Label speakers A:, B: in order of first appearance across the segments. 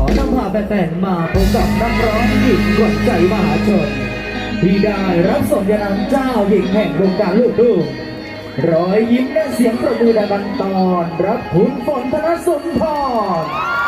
A: อนำพาแฟนๆมาพบกับนักร้องหญิงกวัญใจมหาชน ที่ได้รับสมญานามเจ้าหญิงแห่งวงการลูกทุ่งรอยยิ้มและเสียงประมือดังตอน รับคุณฝนธนสุนทร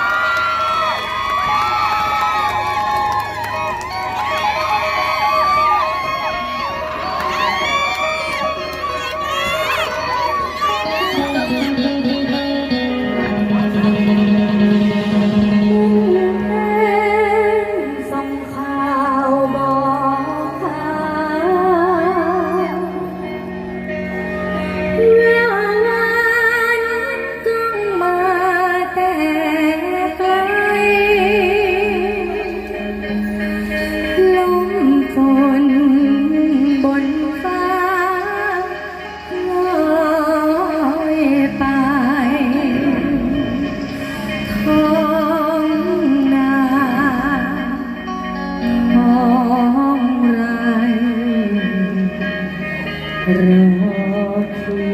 B: Rakhi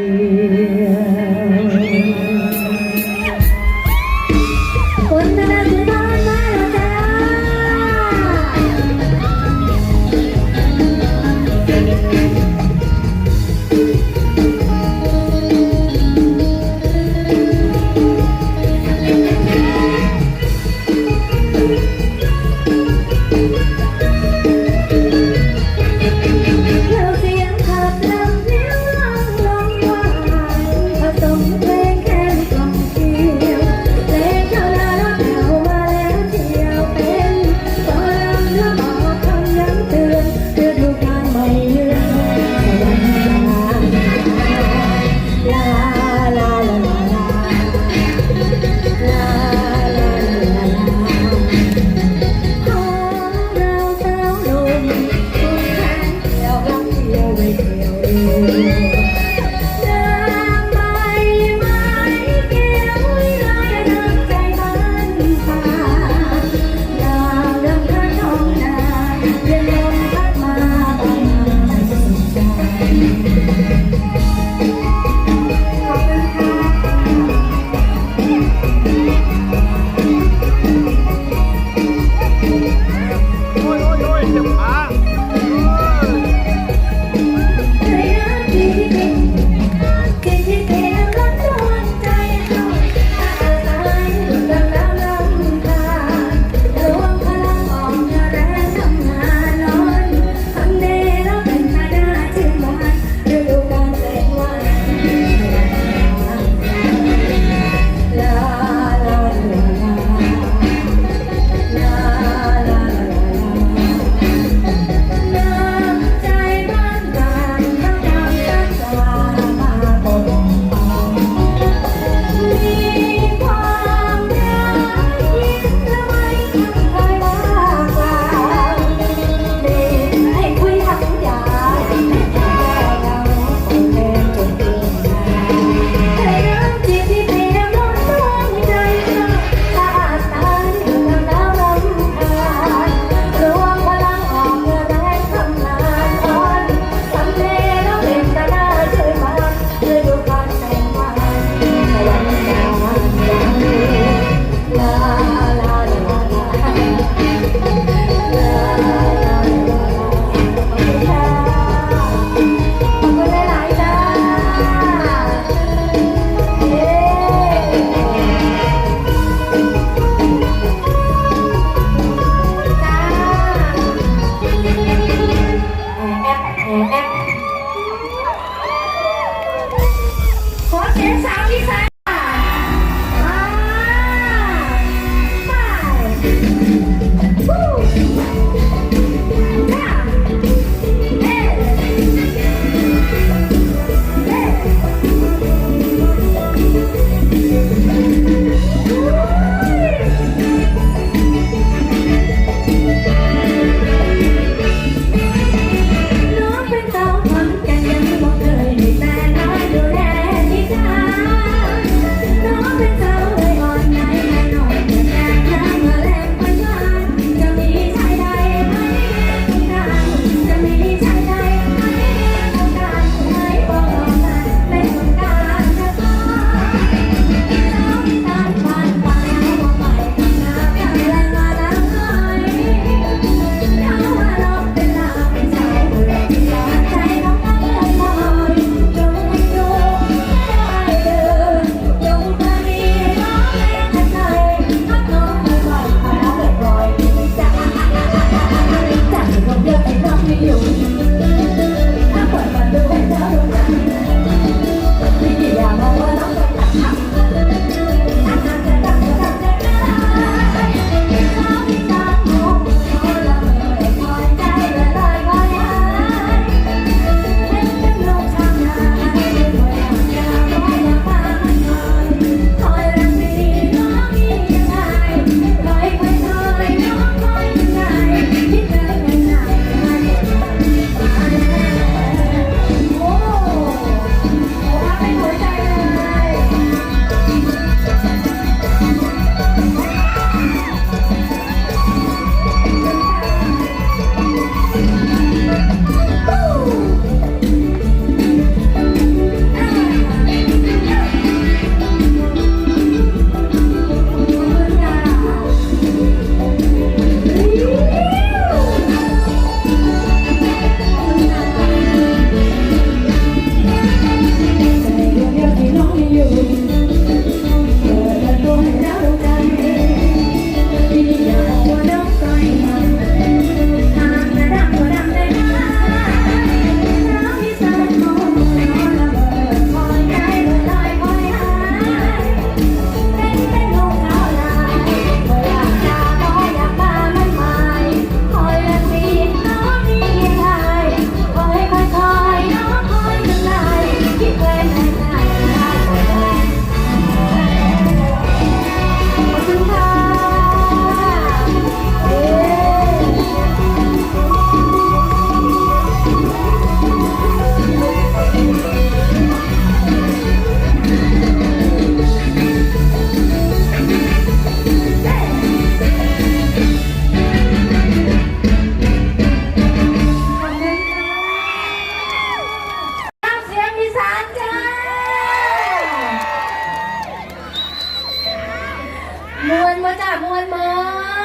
B: มวนเมือ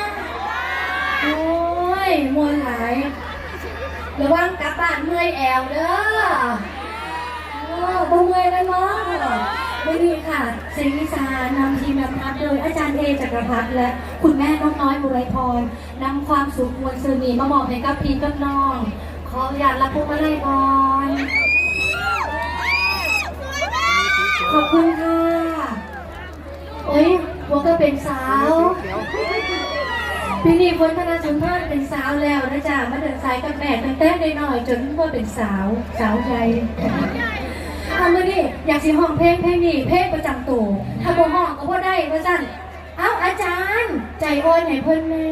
B: งโอ้ยมวนหลายระวังกลับบ้านเมื่อยแอวเด้อโอ้บ่เมื่อยเลยมั้งวันนี้ค่ะเสียงวิสานำทีมนำทัพโดยอาจารย์เอจักรพัฒน์และคุณแม่น้องน้อยบุไรพรนำความสุขมวลซืนีมามอบให้กับพี่กับน้อง ขออยากรับพวงมาไลัยก่อนขอบคุณค่ะโอ้ย วัวก็เป็นสาวปีนี้พ้นธนาชุนทรเป็นสาวแล้วนะจ๊ะมาเดินสายกับแม่ตั้งแต่ได้น้อยจนว่าเป็นสาวสาวใหญ่ทำมาดิอยากสิห้องเพลงเพลงนี้เพลงประจำตัวถ้าบ่ห้องก็บ่ได้ว่าสั่นเอ้าอาจารย์ ใจอ่อนให้เพิ่นแม่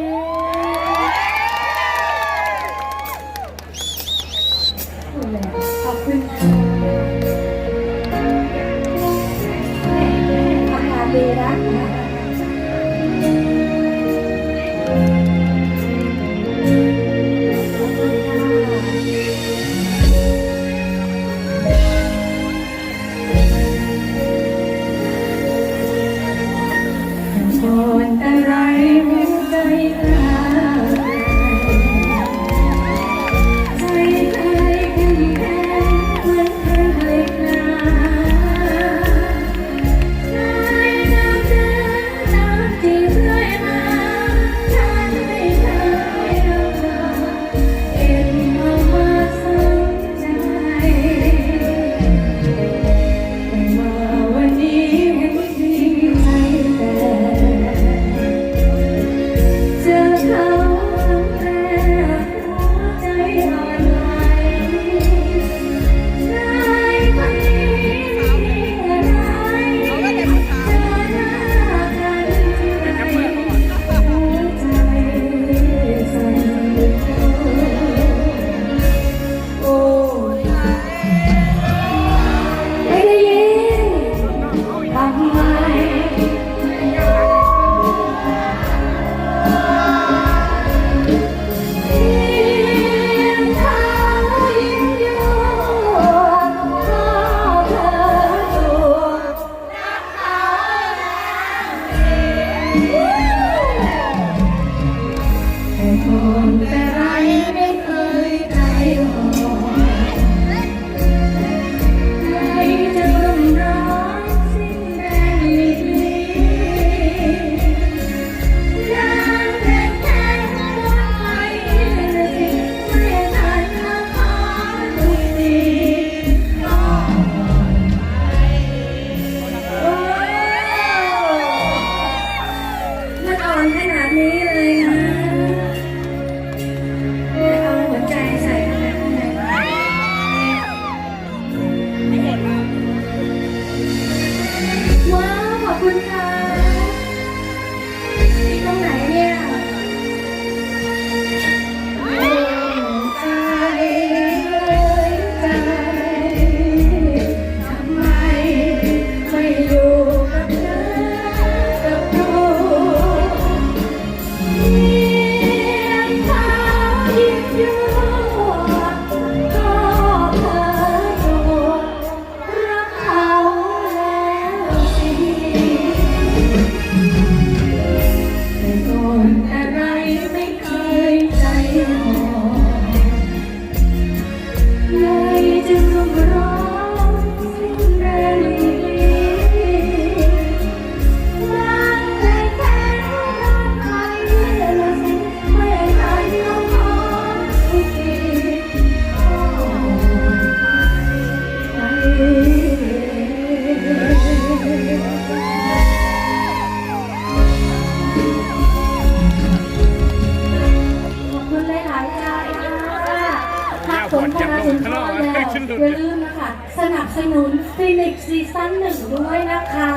B: สนุนฟินิกซีซั่นหนึ่งด้วยนะคะ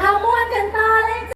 B: เอาม้